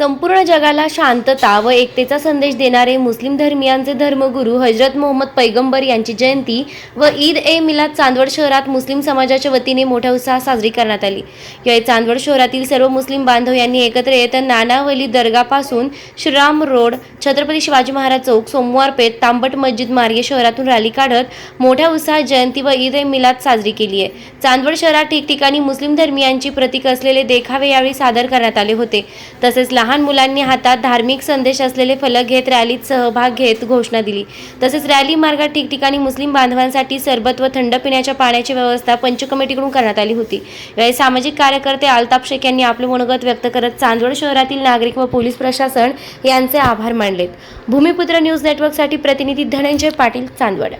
संपूर्ण जगाला शांतता व एकतेचा संदेश देणारे मुस्लिम धर्मियांचे धर्मगुरू हजरत मोहम्मद पैगंबर यांची जयंती व ईद ए मिलाद चांदवड शहरात मुस्लिम समाजाच्या वतीने मोठ्या उत्साहात साजरी करण्यात आली. यावेळी चांदवड शहरातील सर्व मुस्लिम बांधव यांनी एकत्र येत नानावली दर्गापासून श्रीराम रोड छत्रपती शिवाजी महाराज चौक सोमवार पेठ तांबट मस्जिद मार्गे शहरातून रॅली काढत मोठ्या उत्साहात जयंती व ईद ए मिलाद साजरी केली आहे. चांदवड शहरात ठिकठिकाणी मुस्लिम धर्मियांची प्रतीक असलेले देखावे यावेळी सादर करण्यात आले होते. तसेच लहान मुलांनी हातात धार्मिक संदेश असलेले फलक घेत रॅलीत सहभाग घेत घोषणा दिली. तसेच रॅली मार्गात ठिकठिकाणी मुस्लिम बांधवांसाठी सरबत व थंड पिण्याच्या पाण्याची व्यवस्था पंच कमिटीकडून करण्यात आली होती. यावेळी सामाजिक कार्यकर्ते अल्ताफ शेख यांनी आपले मनोगत व्यक्त करत चांदवड शहरातील नागरिक व पोलीस प्रशासन यांचे आभार मानलेत. भूमिपुत्र न्यूज नेटवर्कसाठी प्रतिनिधी धनंजय पाटील चांदवड.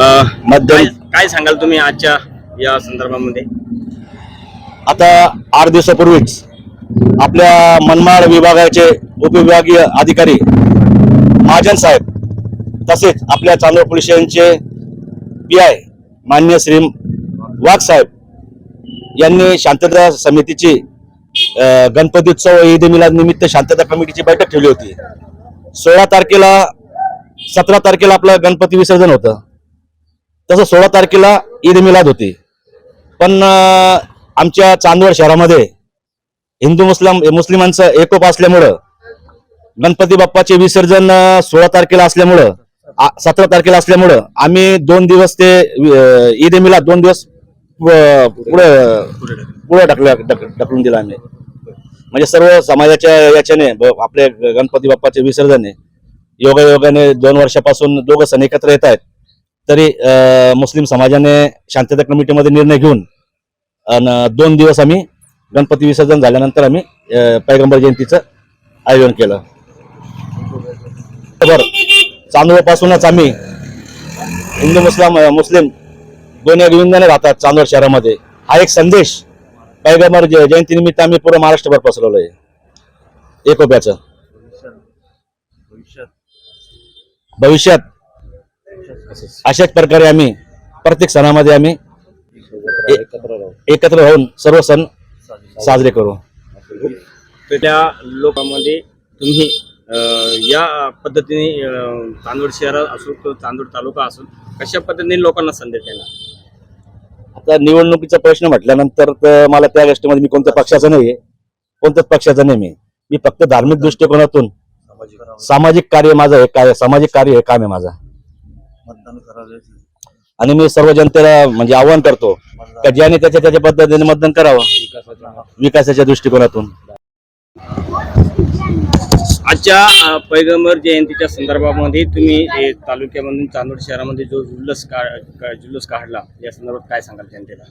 अ, मध्यम काय काय सांगाल तुम्ही आजच्या या संदर्भामध्ये? आता आठ दिवसापूर्वीच आपल्या मनमाड विभागाचे उपविभागीय अधिकारी महाजन साहेब तसेच आपल्या चांदोड पोलीस स्टेशनचे पी आय मान्य श्री वाघ साहेब यांनी शांतता समितीची गणपतीोत्सव गणपती उत्सव ईद मिलाद निमित्त शांतता कमिटीची बैठक ठेवली होती. सोळा तारखेला सतरा तारखेला आपलं गणपती विसर्जन होतं. तसं सोळा तारखेला ईद मिलाद होती. पण आमच्या चांदवड शहरामध्ये हिंदू मुस्लिम मुस्लिमांचं एकोप असल्यामुळं गणपती बाप्पाचे विसर्जन सोळा तारखेला असल्यामुळं सतरा तारखेला असल्यामुळं आम्ही दोन दिवस ते ईद मिला दोन दिवस पुढे पुढे ढकल ढकलून दिला आम्ही. म्हणजे सर्व समाजाच्या याच्याने आपले गणपती बाप्पाचे विसर्जन आहे. योगायोगाने दोन वर्षापासून दोघं सण एकत्र येत आहेत. तरी मुस्लिम समाजाने शांतता कमिटीमध्ये निर्णय घेऊन अन दोन दिवस आम्ही गणपती विसर्जन झाल्यानंतर आम्ही पैगंबर जयंतीचं आयोजन केलं. बरोबर चांदोडपासूनच आम्ही हिंदू मुस्लिम मुस्लिम दोन्ही अभिनंदने राहतात चांदोड शहरामध्ये. हा एक संदेश पैगंबर जय- जयंतीनिमित्त आम्ही पूर्ण महाराष्ट्रभर पसरवलं आहे. एकोप्याचं भविष्यात अशाच प्रकारे आम्ही प्रत्येक सणामध्ये आम्ही एकत्र राहून सर्व सण साजरे करू. तर त्या लोकांमध्ये तुम्ही या पद्धतीने चांदवड शहरात असो किंवा चांदवड तालुका असो कशा पद्धतीने लोकांना संदेश देणार? आता निवडणुकीचा प्रश्न म्हटल्यानंतर तर मला त्या गोष्टीमध्ये मी कोणत्या पक्षाचा नाही आहे कोणत्याच पक्षाचा नाही मी. मी फक्त धार्मिक दृष्टिकोनातून सामाजिक कार्य. माझं हे काय सामाजिक कार्य हे काम आहे माझं. आणि मी सर्व जनतेला म्हणजे आवाहन करतो का ज्याने त्याच्या त्याच्या पद्धतीने मतदान करावं विकासाच्या दृष्टिकोनातून. आजच्या पैगंबर जयंतीच्या संदर्भामध्ये तुम्ही तालुक्यामधून चांदवड शहरामध्ये जो जुल्लस का जुल्लस काढला या संदर्भात काय सांगाल जनतेला?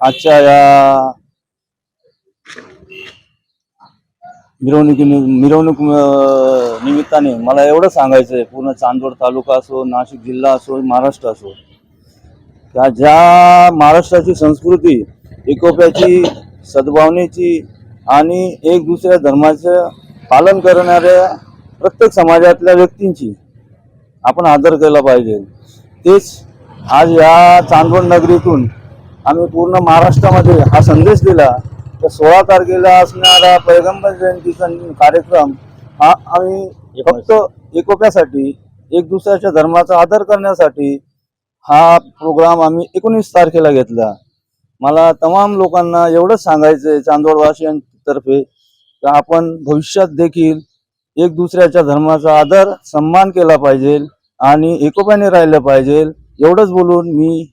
आजच्या या मिरवणुकी मिरवणूक निमित्ताने मला एवढं सांगायचं आहे पूर्ण चांदवड तालुका असो नाशिक जिल्हा असो महाराष्ट्र असो त्या ज्या महाराष्ट्राची संस्कृती एकोप्याची सद्भावनेची आणि एक दुसऱ्या धर्माचं पालन करणाऱ्या प्रत्येक समाजातल्या व्यक्तींची आपण आदर केला पाहिजे. तेच आज या चांदवड नगरीतून आम्ही पूर्ण महाराष्ट्रामध्ये हा संदेश दिला तर सोळा तारखेला असणारा पैगंबर जयंतीचा कार्यक्रम हा आम्ही फक्त एकोप्यासाठी एक दुसऱ्याच्या धर्माचा आदर करण्यासाठी हा प्रोग्राम आम्ही एकोणीस तारखेला घेतला. मला तमाम लोकांना एवढंच सांगायचं आहे चांदोडवासियांतर्फे की आपण भविष्यात देखील एक दुसऱ्याच्या धर्माचा आदर सन्मान केला पाहिजे आणि एकोप्याने राहिलं पाहिजे. एवढंच बोलून मी